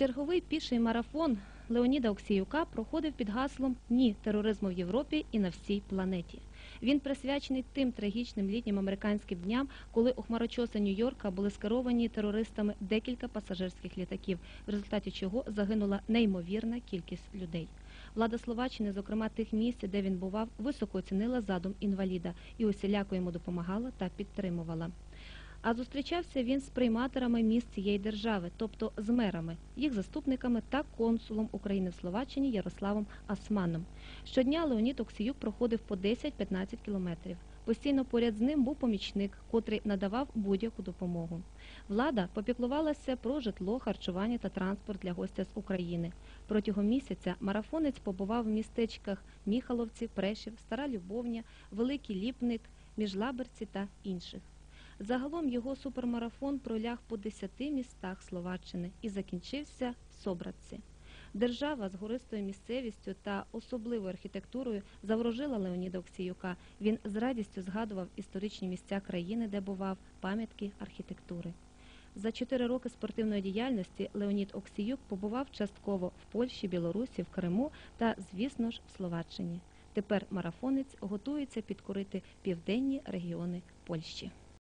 Черговий піший марафон Леоніда Оксіюка проходив під гаслом Ні тероризму в Європі і на всій планеті. Він присвячений тим трагічним літнім американським дням, коли у хмарочоси Нью-Йорка були скеровані терористами декілька пасажирських літаків, в результаті чого загинула неймовірна кількість людей. Влада Словаччини, зокрема тих місць, де він бував, високо оцінила задум інваліда і усіляко йому допомагала та підтримувала. А зустрічався він з прийматорами міст цієї держави, тобто з мерами, їх заступниками та консулом України в Словаччині Ярославом Асманом. Щодня Леонід Оксіюк проходив по 10-15 кілометрів. Постійно поряд з ним був помічник, котрий надавав будь-яку допомогу. Влада попіклувалася про житло, харчування та транспорт для гостя з України. Протягом місяця марафонець побував в містечках Міхаловці, Прешів, Стара Любовня, Великий Ліпник, Міжлаберці та інших. Загалом його супермарафон проляг по 10 містах Словаччини і закінчився в Собратці. Держава з гористою місцевістю та особливою архітектурою заворожила Леоніда Оксіюка. Він з радістю згадував історичні місця країни, де бував, пам'ятки архітектури. За чотири роки спортивної діяльності Леонід Оксіюк побував частково в Польщі, Білорусі, в Криму та, звісно ж, в Словаччині. Тепер марафонець готується підкорити південні регіони Польщі.